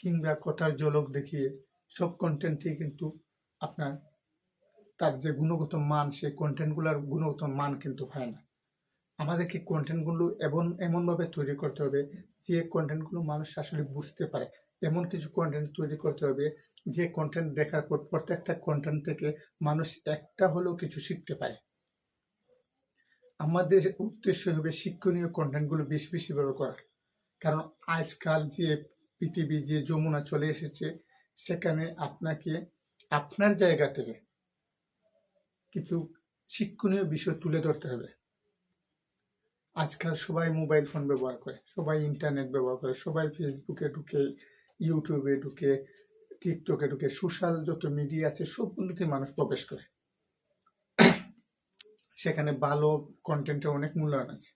কিংবা কথার জলক দেখিয়ে সব কন্টেন্টই কিন্তু আপনার তার যে গুণগত মান, সেই কন্টেন্টগুলোর গুণগত মান কিন্তু হয় না। আমাদেরকে কন্টেন্টগুলো এমন, এমনভাবে তৈরি করতে হবে যে কন্টেন্টগুলো মানুষ আসলে বুঝতে পারে। এমন কিছু কন্টেন্ট তৈরি করতে হবে যে কন্টেন্ট দেখার পর প্রত্যেকটা কন্টেন্ট থেকে মানুষ একটা হলেও কিছু শিখতে পারে। আমাদের উদ্দেশ্য হবে শিক্ষণীয় কন্টেন্টগুলো বেশি বেশি ব্যবহার করা কারণ আজকাল যে পৃথিবী যে যমুনা চলে এসেছে, সেখানে আপনাকে আপনার জায়গা থেকে কিছু শিক্ষণীয় বিষয় তুলে ধরতে হবে। আজকাল সবাই মোবাইল ফোন ব্যবহার করে, সবাই ইন্টারনেট ব্যবহার করে, সবাই ফেসবুকে ঢুকে ইউটিউবে ঢুকে টিকটকে ঢুকে সোশ্যাল যত মিডিয়া আছে, সবগুলোতে মানুষ প্রবেশ করে। সেখানে ভালো কন্টেন্টের অনেক মূল্যায়ন আছে।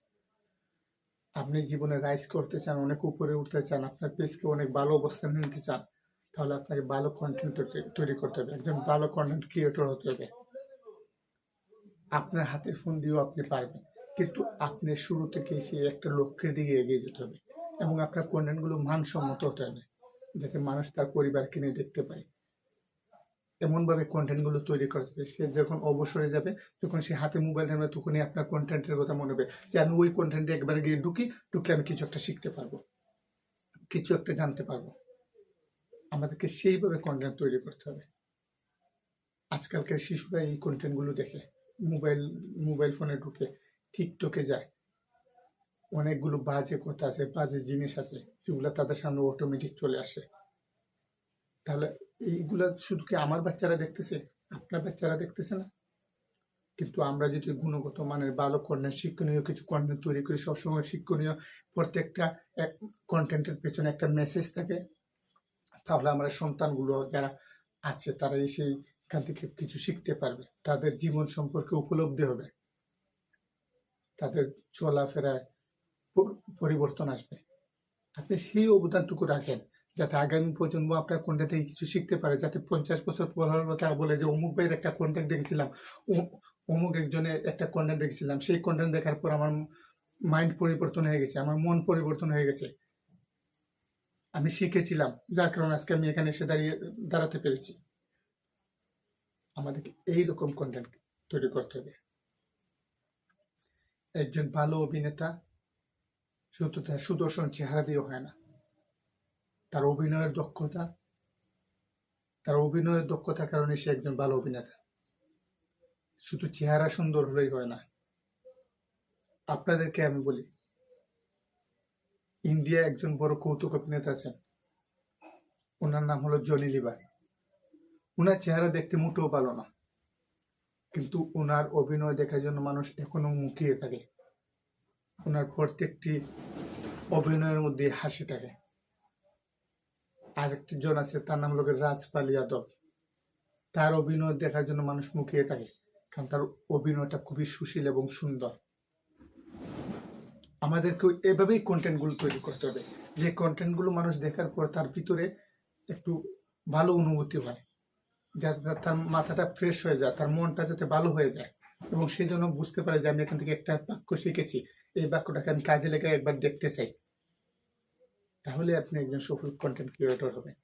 আপনি জীবনে রাইজ করতে চান, অনেক উপরে উঠতে চান, আপনার পেজকে অনেক ভালো অবস্থান নিতে চান, তাহলে আপনাকে ভালো কন্টেন্ট তৈরি করতে হবে। একজন ভালো কন্টেন্ট ক্রিয়েটর হতে হবে। আপনার হাতের ফোন দিয়েও আপনি পারবেন, কিন্তু আপনি শুরু থেকে সেই একটা লক্ষ্যের দিকে এগিয়ে যেতে হবে এবং আপনার কন্টেন্টগুলো মানসম্মত হতে হবে, যাতে মানুষ তার পরিবারকে নিয়ে দেখতে পায় এমনভাবে কন্টেন্টগুলো তৈরি হবে সে যখন অবসরে যাবে যখন সে হাতে মোবাইল নেবে তখনই আপনার কন্টেন্টের কথা মনে হবে যে আমি ওই কন্টেন্টে একবারে গিয়ে ঢুকি ঢুকলে আমি কিছু একটা শিখতে পারব, কিছু একটা জানতে পারব। আমাদেরকে সেইভাবে কন্টেন্ট তৈরি করতে হবে। আজকালকার শিশুরা এই কন্টেন্টগুলো দেখে মোবাইল মোবাইল ফোনে ঢুকে টিকটকে যায়। অনেকগুলো বাজে কথা আছে, বাজে জিনিস আছে, যেগুলো তাদের সামনে অটোমেটিক চলে আসে। তাহলে এইগুলা শুধু কি আমার বাচ্চারা দেখতেছে? আপনার বাচ্চারা দেখতেছে না? কিন্তু আমরা যদি গুণগত মানের ভালো কন্টেন্ট শিক্ষণীয় কিছু কন্টেন্ট তৈরি করি, সবসময় শিক্ষণীয় প্রত্যেকটা এক কন্টেন্টের পেছনে একটা মেসেজ থাকে, তাহলে আমরা সন্তানগুলো যারা আছে, তারা এসে এখান থেকে কিছু শিখতে পারবে। তাদের জীবন সম্পর্কে উপলব্ধি হবে। তাদের চলাফেরায় পরিবর্তন আসবে। আপনি সেই অবদানটুকু রাখেন। যাতে আগামী প্রজন্ম আপনার কোনটা থেকে কিছু শিখতে পারে। যাতে পঞ্চাশ বছর পর কথা বলে যে, অমুক ভাইয়ের একটা কন্টেন্ট দেখেছিলাম। অমুক একজনের একটা কন্টেন্ট দেখেছিলাম। সেই কন্টেন্ট দেখার পর আমার মাইন্ড পরিবর্তন হয়ে গেছে, আমার মন পরিবর্তন হয়ে গেছে। আমি শিখেছিলাম। যার কারণে আজকে আমি এখানে এসে দাঁড়িয়ে, দাঁড়াতে পেরেছি। আমাদেরকে এইরকম কন্টেন্ট তৈরি করতে হবে। একজন ভালো অভিনেতা শুধু তার সুদর্শন চেহারা দিয়ে হয় না। তার অভিনয়ের দক্ষতা, তার অভিনয়ের দক্ষতার কারণে সে একজন ভালো অভিনেতা। শুধু চেহারা সুন্দর হলেই হয় না। আপনাদেরকে আমি বলি, ইন্ডিয়া একজন বড় কৌতুক অভিনেতা আছেন। ওনার নাম হলো জনি লিভার। ওনার চেহারা দেখতে মোটেও ভালো না। কিন্তু ওনার অভিনয় দেখার জন্য মানুষ এখনও মুখিয়ে থাকে। ওনার প্রত্যেকটি অভিনয়ের মধ্যে হাসি থাকে। আরেকটি জন আছে, তার নাম হলো রাজপাল যাদব। তার অভিনয় দেখার জন্য মানুষ মুখিয়ে থাকে, কারণ তার অভিনয়টা খুবই সুশীল এবং সুন্দর। আমাদেরকে এভাবেই কন্টেন্টগুলো তৈরি করতে হবে। যে কন্টেন্টগুলো মানুষ দেখার পর তার ভিতরে একটু ভালো অনুভূতি হয়, যাতে তার মাথাটা ফ্রেশ হয়ে যায়, তার মনটা যাতে ভালো হয়ে যায় এবং সেই জন্য বুঝতে পারে যে আমি এখান থেকে একটা বাক্য শিখেছি। এই বাক্যটাকে আমি কাজে লেগে একবার দেখতে চাই। তাহলে আপনি একজন সফল কন্টেন্ট ক্রিয়েটর হবেন।